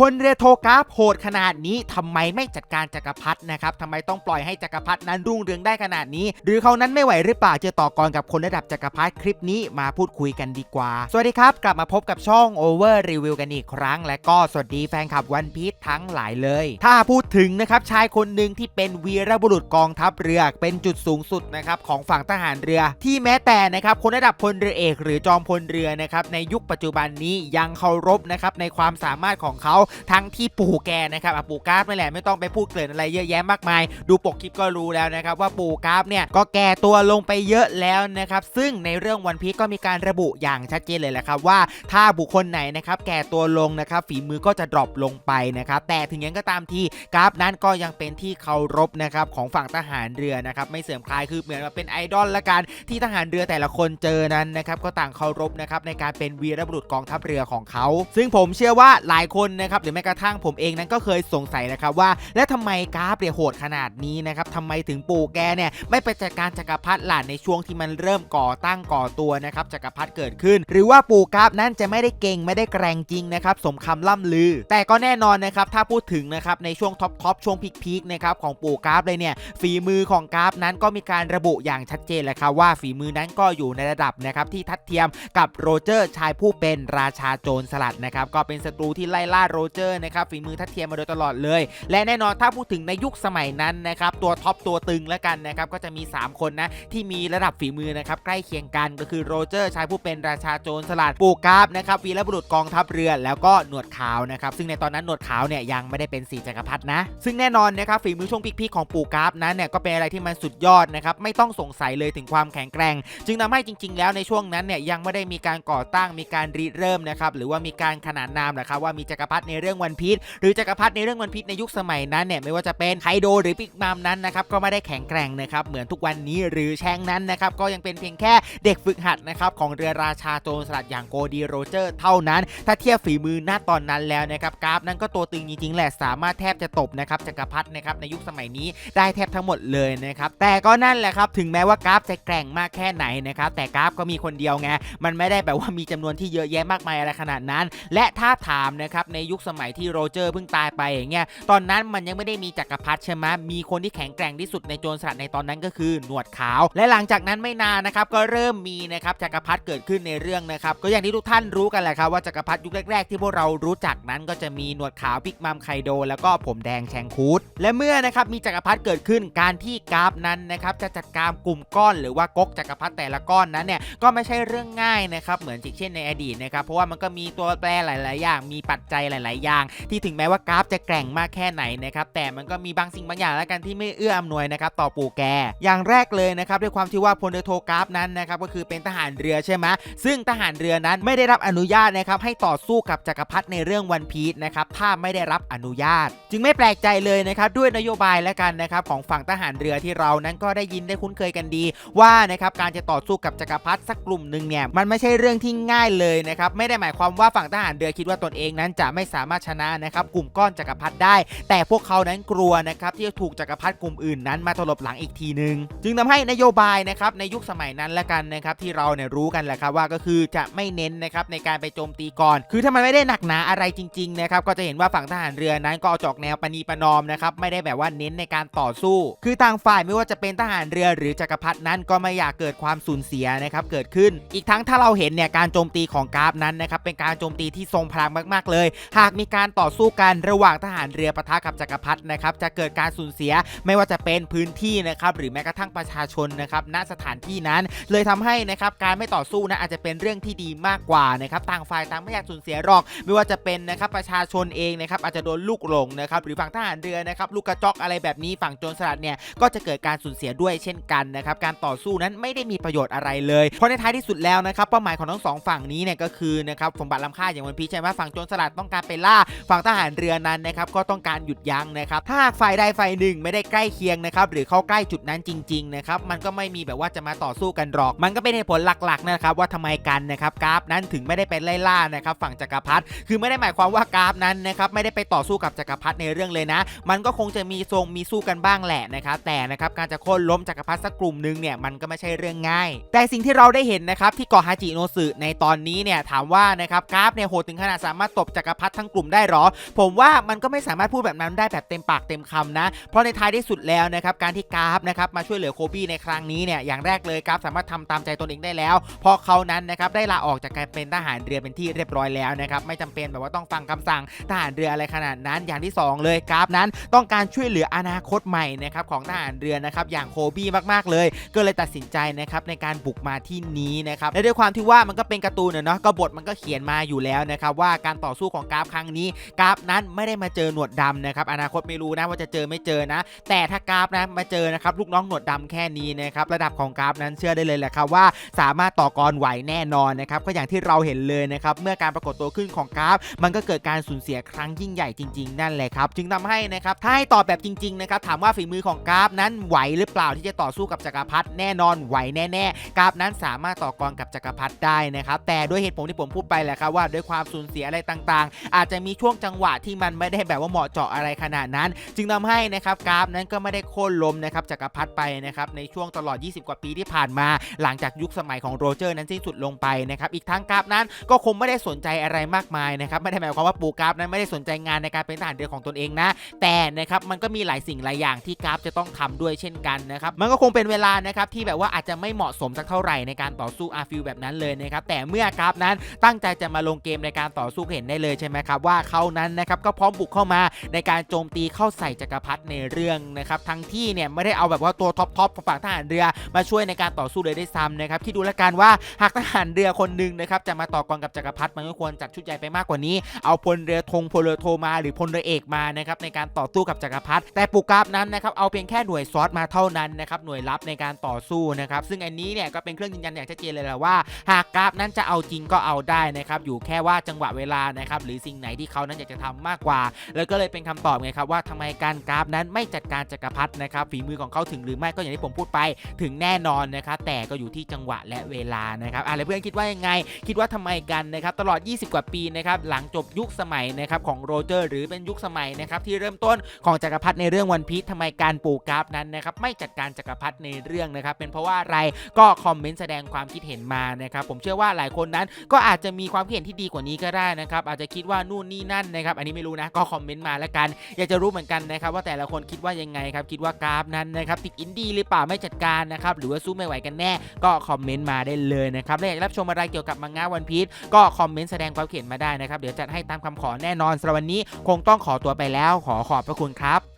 พลเรือโทกราฟโหดขนาดนี้ทำไมไม่จัดการจักรพรรดินะครับทำไมต้องปล่อยให้จักรพรรดินั้นรุ่งเรืองได้ขนาดนี้ หรือเขานั้นไม่ไหวหรือเปล่าเจอต่อกรกับคนระดับจักรพรรดิคลิปนี้มาพูดคุยกันดีกว่า สวัสดีครับ กลับมาพบกับช่อง Over Review กันอีกครั้ง และก็สวัสดีแฟนคลับวันพี e ทั้งหลายเลย ถ้าพูดถึงนะครับชายคนหนึ่งที่เป็นวีรบุรุษกองทัพเรือเป็นจุดสูงสุดนะครับของฝั่งทหารเรือ ที่แม้แต่นะครับคนระดับพลเรือเอก หรือจอมพลเรือนะครับในยุคปัจจุบันนี้ยังเคารพนะครับในความสามารถของเขาทั้งที่ปู่แกนะครับอะปู่กราฟนั่แหละไม่ต้องไปพูดเกริ่นอะไรเยอะแยะมากมาย ดูปกคลิปก็รู้แล้วนะครับว่าปู่กราฟเนี่ยก็แก่ตัวลงไปเยอะแล้วนะครับซึ่งในเรื่องวันพีก็มีการระบุอย่างชัดเจนเลยแหละครับว่าถ้าบุคคลไหนนะครับแก่ตัวลงนะครับฝีมือก็จะดรอปลงไปนะครับแต่ถึงอย่างก็ตามทีกราฟนั้นก็ยังเป็นที่เคารพนะครับของฝั่งทหารเรือนะครับไม่เสื่อมคลายคือเหมือนว่าเป็นไอดอลละกันที่ทหารเรือแต่ละคนเจอนั้นนะครับก็ต่างเคารพนะครับในการเป็นวีรบุรุษกองทัพเรือของเขา ซึ่งผมเชื่อว่าหลายคนนะครับหรือแม้กระทั่งผมเองนั้นก็เคยสงสัยนะครับว่า แล้วทำไมกราฟเนี่ยโหดขนาดนี้นะครับทำไมถึงปู่แกเนี่ยไม่ไปจัดการจักรพรรดิหล่ะในช่วงที่มันเริ่มก่อตั้งก่อตัวนะครับจักรพรรดิเกิดขึ้น หรือว่าปู่กราฟนั้นจะไม่ได้เก่งไม่ได้แกร่งจริงนะครับสมคำล่ำลือ แต่ก็แน่นอนนะครับถ้าพูดถึงนะครับในช่วงท็อปทอปช่วงพีคๆนะครับของปู่กราฟเลยเนี่ยฝีมือของกราฟนั้นก็มีการระบุอย่างชัดเจนเลยครับว่าฝีมือนั้นก็อยู่ในระดับนะครับที่ทัดเทียมกับโรเจอร์ชายผู้เป็นราชาโจรสลัดนะครับก็เป็นศัตรูที่ไล่ล่าโรเจอร์นะครับฝีมือทัดเทียมมาโดยตลอดเลย และแน่นอนถ้าพูดถึงในยุคสมัยนั้นนะครับตัวท็อปตัวตึงแล้วกันนะครับก็จะมี 3 คนนะที่มีระดับฝีมือนะครับใกล้เคียงกันก็คือโรเจอร์ชายผู้เป็นราชาโจรสลัดปูกราฟนะครับวีรบุรุษกองทัพเรือแล้วก็หนวดขาวนะครับซึ่งในตอนนั้นหนวดขาวเนี่ยยังไม่ได้เป็นสีจักรพรรดินะ ซึ่งแน่นอนนะครับฝีมือช่วงพีคๆของปูกราฟนั้นเนี่ยก็เป็นอะไรที่มันสุดยอดนะครับไม่ต้องสงสัยเลยถึงความแข็งแกร่ง จึงทำให้จริง ๆ แล้วในช่วงนั้นเนี่ยยังไม่ได้มีการก่อตั้งมีการริเริ่มนะครับหรือว่ามีการขนานนามนะครับว่ามีจักรพรรดิในเรื่องวันพีชหรือจักรพรรดิในเรื่องวันพีชในยุคสมัยนั้นเนี่ยไม่ว่าจะเป็นไคโดหรือปิกมามนั้นนะครับก็ไม่ได้แข็งแกร่งนะครับเหมือนทุกวันนี้หรือแชงนั้นนะครับก็ยังเป็นเพียงแค่เด็กฝึกหัดนะครับของเรือราชาโจรสลัดอย่างโกดีโรเจอร์ เท่านั้น ถ้าเทียบฝีมือณตอนนั้นแล้วนะครับกราฟนั้นก็ตัวตึงจริงๆแหละสามารถแทบจะตบนะครับจักรพรรดินะครับในยุคสมัยนี้ได้แทบทั้งหมดเลยนะครับแต่ก็นั่นแหละครับถึงแม้ว่ากราฟจะแกร่งมากแค่ไหนนะครับแต่กราฟก็มีคนเดียวไงมันไม่ได้แบบว่ามีจำนวนที่เยอะแยะมากมายอะไรขนาดนั้น และถ้าถามนะครับในยุคสมัยที่โรเจอร์เพิ่งตายไปอย่างเงี้ยตอนนั้นมันยังไม่ได้มีจักรพรรดิใช่ไหมมีคนที่แข็งแกร่งที่สุดในโจรสลัดในตอนนั้นก็คือหนวดขาว และหลังจากนั้นไม่นานนะครับก็เริ่มมีนะครับจักรพรรดิเกิดขึ้นในเรื่องนะครับก็อย่างที่ทุกท่านรู้กันแหละครับว่าจักรพรรดิยุคแรกๆ ที่พวกเรารู้จักนั้นก็จะมีหนวดขาวพิกมัมไคโด แล้วก็ผมแดงแชงคูดและเมื่อนะครับมีจักรพรรดิเกิดขึ้นการที่กราฟนั้นนะครับจะจัดการกลุ่มก้อน หรือว่าก๊กจักรพรรดิแต่ละก้อนนั้นเนี่ยก็ไม่ใช่เรื่องง่ายนะครับเหมือนเช่นในอดีตนะครับเพราะว่ามันก็มีตัวแปรหลาย ๆ อย่างมีปัจจัยหลายๆ อย่าง ที่ถึงแม้ว่ากราฟจะแกร่งมากแค่ไหนนะครับแต่มันก็มีบางสิ่งบางอย่างแล้วกันที่ไม่เอื้ออำนวยนะครับต่อปู่แก อย่างแรกเลยนะครับด้วยความที่ว่าพลเรือโทกราฟนั้นนะครับก็คือเป็นทหารเรือใช่ไหมซึ่งทหารเรือนั้นไม่ได้รับอนุญาตนะครับให้ต่อสู้กับจักรพรรดิในเรื่องวันพีชนะครับถ้าไม่ได้รับอนุญาต จึงไม่แปลกใจเลยนะครับด้วยนโยบายและกันนะครับของฝั่งทหารเรือที่เรานั้นก็ได้ยินได้คุ้นเคยกันดี ว่านะครับการจะต่อสู้กับจักรพรรดิสักกลุ่มหนึ่งเนี่ยมันไม่ใช่เรื่องที่ง่ายเลยนะครับไม่ได้หมายความว่าฝั่งทหารเรือคิดว่าตนเองนั้นจะไม่สามารถชนะนะครับกลุ่มก้อนจักรพรรดิได้ แต่พวกเขานั้นกลัวนะครับที่จะถูกจักรพรรดิกลุ่มอื่นนั้นมาถลบหลังอีกทีหนึ่งจึงทำให้นโยบายนะครับในยุคสมัยนั้นละกันนะครับที่เราเนี่ยรู้กันแหละครับว่าก็คือจะไม่เน้นนะครับในการไปโจมตีก่อน คือถ้ามันไม่ได้หนักหนาอะไรจริงๆนะครับก็จะเห็นว่าฝั่งทหารเรือนั้นก็จอกแนวปณีประนอมนะครับไม่ได้แบบว่าเน้นในการต่อสู้ คือต่างฝ่ายไม่ว่าจะเป็นทหารเรือหรือจักรพรรดินั้นก็ไม่อยากเกิดความสูญเสียนะครับเกิดขึ้น อีกทั้งถ้าเราเห็นเนี่ยการโจมตีของกราฟนั้นนะครับเป็นการโจมตีที่ทรงพลังมากๆเลยหากมีการต่อสู้กันระหว่างทหารเรือปะทะกับจักรพรรดินะครับจะเกิดการสูญเสียไม่ว่าจะเป็นพื้นที่นะครับหรือแม้กระทั่งประชาชนนะครับณสถานที่นั้น เลยทำให้นะครับการไม่ต่อสู้นะอาจจะเป็นเรื่องที่ดีมากกว่านะครับต่างฝ่ายต่างไม่อยากสูญเสียหรอก ไม่ว่าจะเป็นนะครับประชาชนเองนะครับอาจจะโดนลูกหลงนะครับหรือฝั่งทหารเรือนะครับลูกกระจอกอะไรแบบนี้ฝั่งโจรสลัดเนี่ยก็จะเกิดการสูญเสียด้วยเช่นกันนะครับการต่อสู้นั้นไม่ได้มีประโยชน์อะไรเลย เพราะในท้ายที่สุดแล้วนะครับเป้าหมายของทั้งสองฝั่งนี้เนี่ยก็คือนะครับสมบัติล้ำค่าอย่างวันพีใช่ไหมฝั่งโจรสลัดต้องการไปล่าฝั่งทหารเรือนั้นนะครับก็ต้องการหยุดยั้งนะครับถ้าหากฝ่ายใดฝ่ายหนึ่งไม่ได้ใกล้เคียงนะครับหรือเข้าใกล้จุดนั้นจริงๆนะครับมันก็ไม่มีแบบว่าจะมาต่อสู้กันหรอก มันก็เป็นเหตุผลหลักๆนะครับว่าทำไมกันนะครับกราฟนั้นถึงไม่ได้ไปไล่ล่านะครับฝั่งจักรพรรดิคือไม่ได้หมายความว่ากราฟนั้นนะครับไม่ได้ไปต่อสู้กับจักรพรรดิในเรื่องเลยนะ มันก็คงจะมีทรงมีสู้กันบ้างแหละนะครับแต่นะครับการจะโค่นล้มจักรพรรดิสักกลุ่มหนึงเนี่ยมันก็ไม่ใช่เรื่องง่าย แต่สิ่งที่เราได้เห็นนะครับที่เกาะฮาจิโนสึในตอนนี้เนี่ยถามว่านะครับกราฟเนี่ยโหดถึงขนาดสามารถตบจักรพรรดิทั้งงกลุ่มได้หรอ ผมว่ามันก็ไม่สามารถพูดแบบนั้นได้แบบเต็มปากเต็มคำนะ เพราะในท้ายที่สุดแล้วนะครับการที่กราฟนะครับมาช่วยเหลือโคบี้ในครั้งนี้เนี่ยอย่างแรกเลยกราฟสามารถทำตามใจตนเองได้แล้วเพราะเขานั้นนะครับได้ลาออกจากการเป็นทหารเรือเป็นที่เรียบร้อยแล้วนะครับไม่จำเป็นแบบว่าต้องฟังคำสั่งทหารเรืออะไรขนาดนั้น อย่างที่สองเลยกราฟนั้นต้องการช่วยเหลืออนาคตใหม่นะครับของทหารเรือนะครับอย่างโคบี้มากๆเลย ก็เลยตัดสินใจนะครับในการบุกมาที่นี้นะครับและด้วยความที่ว่ามันก็เป็นการ์ตูนเนาะก็บทมันก็เขียนมาอยู่แล้วนะครับว่าการต่อสู้ของกราฟรั้งนี้กราฟนั้นไม่ได้มาเจอหนวดดำนะครับอนาคตไม่รู้นะว่าจะเจอไม่เจอนะ แต่ถ้ากราฟนะมาเจอนะครับลูกน้องหนวดดำแค่นี้นะครับระดับของกราฟนั้นเชื่อได้เลยแหละครับว่าสามารถต่อกรไหวแน่นอนนะครับก็อย่างที่เราเห็นเลยนะครับเมื่อการปรากฏตัวขึ้นของกราฟ มันก็เกิดการสูญเสียครั้งยิ่งใหญ่จริง ๆ นั่นแหละครับจึงทำให้นะครับถ้าให้ตอบแบบจริงๆนะครับถามว่าฝีมือของกราฟนั้นไหวหรือเปล่าที่จะต่อสู้กับจักรพรรดิแน่นอนไหวแน่ๆกราฟนั้นสามารถต่อกรกับจักรพรรดิได้นะครับแต่ด้วยเหตุผลที่ผมพูดไปแหละครับว่าด้วยความสูญเสียอะไรต่างๆ อาจจะมีช่วงจังหวะที่มันไม่ได้แบบว่าเหมาะเจาะอะไรขนาดนั้น จึงทำให้นะครับกราฟนั้นก็ไม่ได้โค่นล้มนะครับจักรพรรดิไปนะครับในช่วงตลอด 20 กว่าปีที่ผ่านมา หลังจากยุคสมัยของโรเจอร์นั้นสิ้นสุดลงไปนะครับอีกทั้งกราฟนั้นก็คงไม่ได้สนใจอะไรมากมายนะครับไม่ได้หมายความว่าปูกราฟนั้นไม่ได้สนใจงานในการเป็นทหารเรือของตนเองนะ แต่นะครับมันก็มีหลายสิ่งหลายอย่างที่กราฟจะต้องทำด้วยเช่นกันนะครับมันก็คงเป็นเวลานะครับที่แบบว่าอาจจะไม่เหมาะสมสักเท่าไหร่ในการต่อสู้อาฟิลแบบนั้นเลยนะครับแต่เมื่อกราฟนั้นตั้งใจจะมาลงเกมในการต่อสู้เห็นได้เลยใช่ไหมครับว่าเขานั้นนะครับก็พร้อมบุกเข้ามาในการโจมตีเข้าใส่จักรพรรดิในเรื่องนะครับทั้งที่เนี่ยไม่ได้เอาแบบว่าตัวท็อปทอปฝั่งทหารเรือมาช่วยในการต่อสู้เลยได้ซ้ำนะครับที่ดูแล้วกันว่าหากทหารเรือคนหนึ่งนะครับจะมาต่อกรกับจักรพรรดิมันก็ควรจัดชุดใหญ่ไปมากกว่านี้ เอาพลเรือธงพลเรือโทมา หรือพลเรือเอกมานะครับในการต่อสู้กับจักรพรรดิแต่ปูกราฟนั้นนะครับเอาเพียงแค่หน่วยซอสมาเท่านั้นนะครับหน่วยลับในการต่อสู้นะครับซึ่งอันนี้เนี่ยก็เป็นเครื่องยืนยันอย่างชัดเจนเลยแหละว่า หากกราฟนั้นจะเอาจริงก็เอาได้นะครับอยู่แค่ว่าจังหวะเวลานะครับหรือสิ่งไหนที่เขานั้นอยากจะทำมากกว่า แล้วก็เลยเป็นคำตอบไงครับว่าทำไมการกราฟนั้นไม่จัดการจักรพรรดินะครับฝีมือของเขาถึงหรือไม่ก็อย่างที่ผมพูดไปถึงแน่นอนนะครับแต่ก็อยู่ที่จังหวะและเวลานะครับอะแล้วเพื่อนคิดว่ายังไง คิดว่าทำไมกันนะครับตลอด 20 กว่าปีนะครับหลังจบยุคสมัยนะครับของโรเจอร์หรือเป็นยุคสมัยนะครับที่เริ่มต้นของจักรพรรดิในเรื่องวันพี e ทำไมการปลูกกราฟนั้นนะครับไม่จัดการจักรพรรดิในเรื่องนะครับเป็นเพราะว่าอะไรก็คอมเมนต์แสดงความคิดเห็นมานะครับผมเชื่อว่าหลายคนนั้นก็อาจจะมีความคิดเห็นที่ดีกว่านี้ก็ได้นะครับอาจจะคิดว่านู่นนี่นั่นนะครับอันนี้ไม่รู้นะก็คอมเมนต์มาแล้วกัน อยากจะรู้เหมือนกันนะครับว่าแต่ละคนคิดว่ายังไงครับคิดว่ากราฟนั้นนะครับติดอินดี้หรือเปล่าไม่จัดการนะครับหรือว่าสู้ไม่ไหวกันแน่ ก็คอมเมนต์มาได้เลยนะครับและอยากรับชมอะไรเกี่ยวกับมังงะวันพีชก็คอมเมนต์แสดงความเห็นมาได้นะครับเดี๋ยวจัดให้ตามคำขอแน่นอนสำหรับวันนี้คงต้องขอตัวไปแล้วขอขอบพระคุณครับ